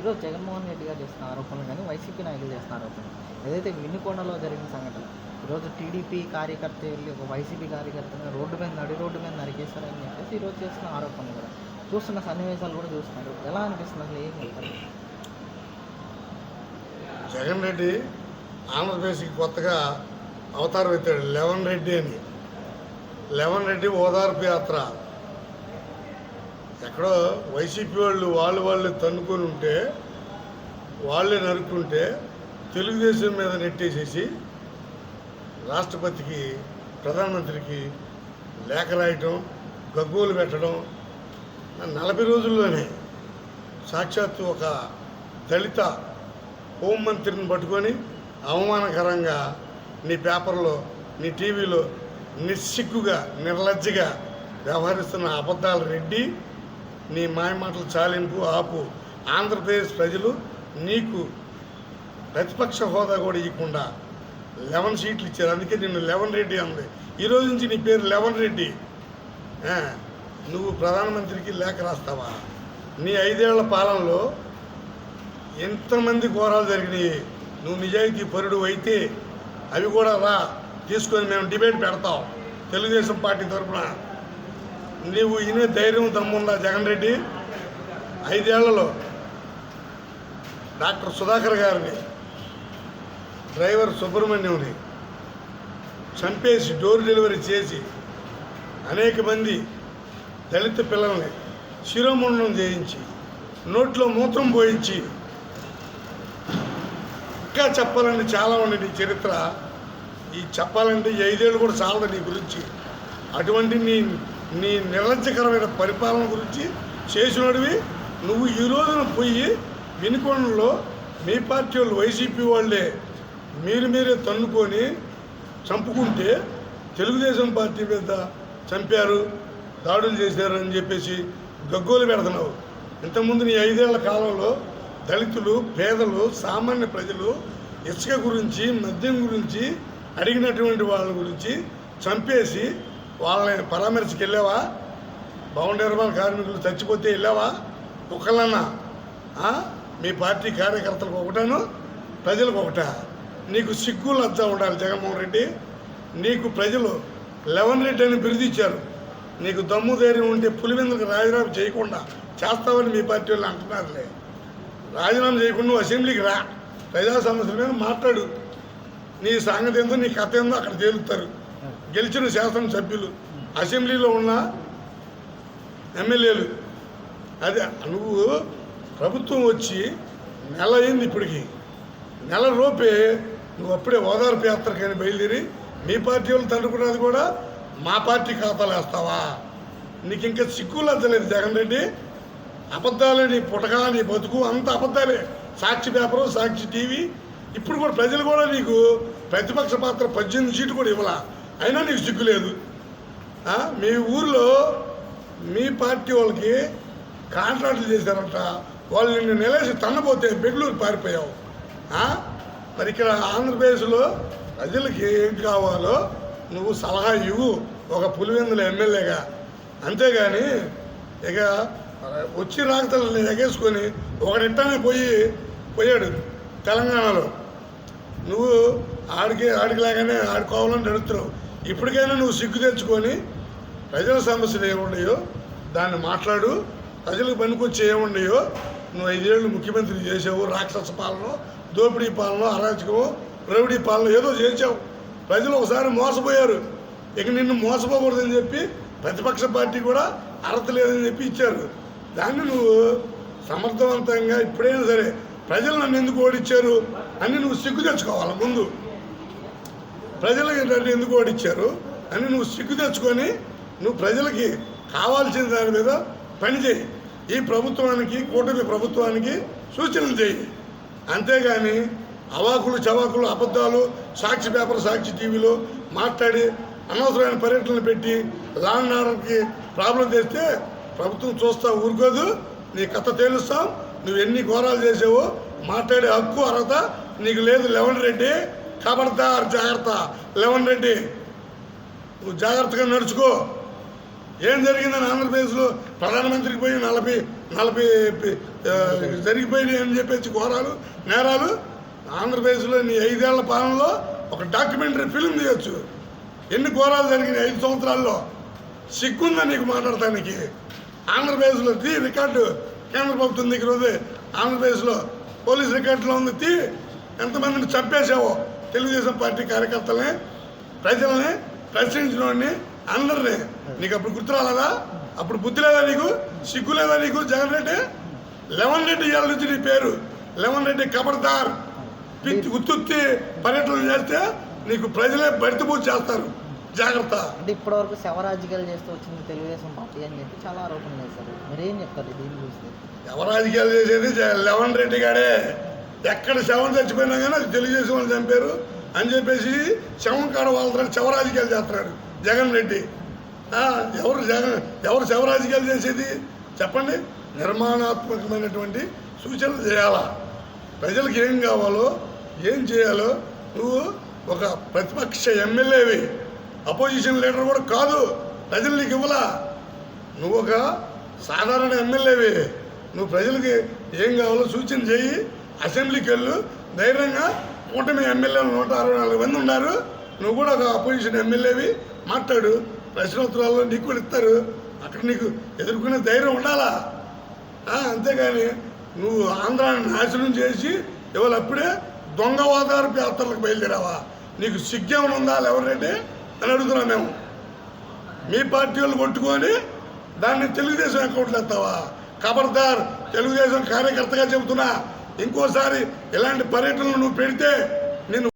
ఈరోజు జగన్మోహన్ రెడ్డి గారు చేసిన ఆరోపణలు కానీ వైసీపీ నాయకులు చేస్తున్న ఆరోపణలు. ఏదైతే వినుకొండలో జరిగిన సంఘటన ఈరోజు టీడీపీ కార్యకర్త వెళ్ళి ఒక వైసీపీ కార్యకర్తని రోడ్డు మీద నడి రోడ్డు మీద నరికేశారని చెప్పేసి ఈరోజు చేస్తున్న ఆరోపణలు కూడా. చూస్తున్న సన్నివేశాలు కూడా చూస్తున్నారు. ఎలా అనిపిస్తుంది అసలు ఏం చెప్తారు? జగన్ రెడ్డి ఆంధ్రప్రదేశ్కి కొత్తగా అవతారం ఎత్తాడు లెవెన్ రెడ్డి అని. లెవెన్ రెడ్డి ఓదార్పు యాత్ర. ఎక్కడో వైసీపీ వాళ్ళు వాళ్ళు వాళ్ళు తన్నుకొని ఉంటే వాళ్ళే నరుక్కుంటే తెలుగుదేశం మీద నెట్టేసేసి రాష్ట్రపతికి ప్రధానమంత్రికి లేఖ రాయటం గగ్గోలు పెట్టడం నలభై రోజుల్లోనే సాక్షాత్తు ఒక దళిత హోంమంత్రిని పట్టుకొని అవమానకరంగా నీ పేపర్లో నీ టీవీలో నిస్సిగ్గుగా నిర్లజ్జగా వ్యవహరిస్తున్న అబద్ధాల రెడ్డి నీ మాయమాటలు చాలింపు ఆపు. ఆంధ్రప్రదేశ్ ప్రజలు నీకు ప్రతిపక్ష హోదా కూడా ఇవ్వకుండా లెవెన్ సీట్లు ఇచ్చారు. అందుకే నిన్ను లెవెన్ రెడ్డి అంది. ఈరోజు నుంచి నీ పేరు లెవెన్ రెడ్డి. నువ్వు ప్రధానమంత్రికి లేఖ రాస్తావా? నీ ఐదేళ్ళ పాలనలో ఎంతమంది ఘోరాలు జరిగినాయి? నువ్వు నిజాయితీ పరుడు అయితే అవి కూడా రా. తీసుకొని మేము డిబేట్ పెడతాం. తెలుగుదేశం పార్టీ తరఫున నీవు ఇనే ధైర్యం దమ్ముందా జగన్ రెడ్డి ఐదేళ్ళలో డాక్టర్ సుధాకర్ గారిని డ్రైవర్ సుబ్రహ్మణ్యంని చంపేసి డోర్ డెలివరీ చేసి అనేక మంది దళిత పిల్లల్ని శిరోముండం చేయించి నోట్లో మూత్రం పోయించి ఇంకా చెప్పాలంటే చాలా ఉంది నీ చరిత్ర. ఈ చెప్పాలంటే ఐదేళ్ళు కూడా చాలదు నీ గురించి. అటువంటి నీ నీ నిర్లజ్జకరమైన పరిపాలన గురించి చేసినడివి నువ్వు ఈ రోజున పోయి వినుకొండలో మీ పార్టీ వాళ్ళు వైసీపీ వాళ్ళే మీరు మీరే తన్నుకొని చంపుకుంటే తెలుగుదేశం పార్టీ మీద చంపారు దాడులు చేశారు అని చెప్పేసి గగ్గోలు పెడుతున్నావు. ఇంతకుముందు నీ ఐదేళ్ళ కాలంలో దళితులు పేదలు సామాన్య ప్రజలు ఇసుక గురించి మద్యం గురించి అడిగినటువంటి వాళ్ళ గురించి చంపేసి వాళ్ళని పరామర్శకి వెళ్ళావా భవన నిర్మాణ కార్మికులు చచ్చిపోతే వెళ్ళావా? ఒకళ్ళన్నా మీ పార్టీ కార్యకర్తలకు ఒకటాను ప్రజలకు ఒకటా. నీకు సిగ్గు లజ్జ ఉండాలి జగన్మోహన్ రెడ్డి. నీకు ప్రజలు లెవెన్ రెడ్డి అని బిరుదిచ్చారు నీకు దమ్ము ధైర్యం ఉంటే పులివెందులకు రాజీనామా చేయకుండా చేస్తావని మీ పార్టీ వాళ్ళు అంటున్నారులే. రాజీనామా చేయకుండా నువ్వు అసెంబ్లీకి రా. ప్రజా సమస్యల మీద మాట్లాడు. నీ సంగతి ఏందో నీ కథ ఏందో అక్కడ తేలుతారు. గెలిచిన శాసనసభ్యులు అసెంబ్లీలో ఉన్న ఎమ్మెల్యేలు. అదే నువ్వు ప్రభుత్వం వచ్చి నెల అయింది ఇప్పటికి. నెల లోపే నువ్వు అప్పుడే ఓదార్పు యాత్రకైనా బయలుదేరి మీ పార్టీ వాళ్ళు తండ్రుకున్నది కూడా మా పార్టీ ఖాతాలు వేస్తావా? నీకు ఇంకా సిగ్గు లజ్జలేదు జగన్ రెడ్డి. అబద్ధాలే నీ పుటక నీ బతుకు అంత అబద్ధాలే. Sakshi paper Sakshi TV. ఇప్పుడు కూడా ప్రజలు కూడా నీకు ప్రతిపక్ష పాత్ర పద్దెనిమిది సీట్లు కూడా ఇవ్వాల? అయినా నీకు సిగ్గు లేదు. మీ ఊర్లో మీ పార్టీ వాళ్ళకి కాంట్రాక్ట్లు చేశారంట. వాళ్ళు నిన్ను నిలేసి తన్నపోతే బెంగళూరు పారిపోయావు. మరి ఇక్కడ ఆంధ్రప్రదేశ్లో ప్రజలకి ఏం కావాలో నువ్వు సలహా ఇవ్వు. ఒక పులివెందుల ఎమ్మెల్యేగా. అంతేగాని ఇక వచ్చి రాకతల్ని ఎగేసుకొని ఒకడింటానే పోయి పోయాడు తెలంగాణలో. నువ్వు ఆడికి ఆడికి లాగానే ఆడుకోవాలని నడుతున్నావు ఇప్పటికైనా నువ్వు సిగ్గు తెచ్చుకొని ప్రజల సమస్యలు ఏమున్నాయో దాన్ని మాట్లాడు. ప్రజలకు పనికొచ్చి ఏమున్నాయో నువ్వు ఐదేళ్ళు ముఖ్యమంత్రి చేసావు రాక్షస పాలన దోపిడీ పాలన అరాచకము రౌడీ పాలన ఏదో చేసావు ప్రజలు ఒకసారి మోసపోయారు. ఇక నిన్ను మోసపోకూడదని చెప్పి ప్రతిపక్ష పార్టీ కూడా అర్హత లేదని చెప్పి ఇచ్చారు. దాన్ని నువ్వు సమర్థవంతంగా ఇప్పుడైనా సరే ప్రజలు నన్ను ఎందుకు ఓడిచ్చారు అని నువ్వు సిగ్గు తెచ్చుకోవాలి ముందు. ప్రజలకి నన్ను ఎందుకు ఓడిచ్చారు అని నువ్వు సిగ్గు తెచ్చుకొని నువ్వు ప్రజలకి కావాల్సిన దాని మీద పనిచేయి ఈ ప్రభుత్వానికి కూటమి ప్రభుత్వానికి సూచనలు చేయి. అంతేగాని అవాకులు చవాకులు అబద్ధాలు సాక్షి పేపర్ సాక్షి టీవీలో మాట్లాడి అనవసరమైన పర్యటనలు పెట్టి లాండ్ ఆర్డర్కి ప్రాబ్లం చేస్తే ప్రభుత్వం చూస్తా ఊరుకోదు. నీ కథ తేలుస్తాం. నువ్వు ఎన్ని ఘోరాలు చేసావో మాట్లాడే హక్కు అర్హత నీకు లేదు. లెవెన్ రెడ్డి ఖబర్దార్ జాగ్రత్త. లెవెన్ రెడ్డి నువ్వు జాగ్రత్తగా నడుచుకో. ఏం జరిగిందని ఆంధ్రప్రదేశ్లో ప్రధానమంత్రికి పోయి నలభై నలభై జరిగిపోయి జరిగిపోయినాయి అని చెప్పేసి ఘోరాలు నేరాలు. ఆంధ్రప్రదేశ్లో నీ ఐదేళ్ళ పాలనలో ఒక డాక్యుమెంటరీ ఫిల్మ్ తీయొచ్చు. ఎన్ని ఘోరాలు జరిగినాయి ఐదు సంవత్సరాల్లో? సిగ్గుందా నీకు మాట్లాడటానికి? ఆంధ్రప్రదేశ్లో తీ రికార్డు. కేంద్ర ప్రభుత్వం దగ్గర ఉంది. ఆంధ్రప్రదేశ్లో పోలీస్ రికార్డులో ఉంది. తీ. ఎంతమందిని చంపేసావో తెలుగుదేశం పార్టీ కార్యకర్తల్ని ప్రజల్ని ప్రశ్నించిన వాడిని అందరినీ. నీకు అప్పుడు గుర్తు రాలేదా? అప్పుడు బుద్ధి లేదా నీకు? సిగ్గు లేదా నీకు? జగన్ రెడ్డి? లెవెన్ రెడ్డి ఇవాళ నుంచి నీ పేరు. లెవెన్ రెడ్డి కబర్దార్. పిచ్చి ఉత్తుత్తి పర్యటనలు చేస్తే నీకు ప్రజలే బడితబూచి చేస్తారు. జాగ్రత్త. అంటే ఇప్పటివరకు శవరాజకీయాలు చేస్తూ వచ్చింది తెలుగుదేశం పార్టీ అని చెప్పి చాలా ఆరోపణలు చేస్తారు మీరు చెప్తారు దీన్ని చూస్తే? ఎవరు రాజకీయాలు చేసేది లెవెన్ రెడ్డి గాడే. ఎక్కడ శవం చచ్చిపోయినా కానీ అది తెలుగుదేశం వాళ్ళు చంపారు అని చెప్పేసి శవం కాడ వాళ్ళతో శవరాజకీయాలు చేస్తున్నారు జగన్ రెడ్డి. ఎవరు జగన్ ఎవరు శవరాజకీయాలు చేసేది? చెప్పండి. నిర్మాణాత్మకమైనటువంటి సూచనలు చేయాలా. ప్రజలకు ఏం కావాలో ఏం చేయాలో నువ్వు ఒక ప్రతిపక్ష ఎమ్మెల్యేవి అపోజిషన్ లీడర్ కూడా కాదు ప్రజలు నీకు ఇవ్వలా. నువ్వు ఒక సాధారణ ఎమ్మెల్యేవి నువ్వు ప్రజలకి ఏం కావాలో సూచన చేయి. అసెంబ్లీకి వెళ్ళు ధైర్యంగా కూటమి ఎమ్మెల్యేలు నూట అరవై నాలుగు మంది ఉన్నారు. నువ్వు కూడా ఒక అపోజిషన్ ఎమ్మెల్యేవి. మాట్లాడు. ప్రశ్నోత్తరాల్లో నీకు కూడా ఇస్తారు. అక్కడ నీకు ఎదుర్కొనే ధైర్యం ఉండాలా? అంతేగాని నువ్వు ఆంధ్రాన్ని నాశనం చేసి ఇవాళ అప్పుడే దొంగ ఓదార్పు యాత్రలకు బయలుదేరావా? నీకు సిగ్గేమని ఉందా ఎవరంటే అని అడుగుతున్నాం మేము. మీ పార్టీ వాళ్ళు కొట్టుకొని దాన్ని తెలుగుదేశం అకౌంట్లు ఎత్తావా? ఖబర్దార్ తెలుగుదేశం కార్యకర్తగా చెబుతున్నా. ఇంకోసారి ఇలాంటి పర్యటనలు నువ్వు పెడితే నేను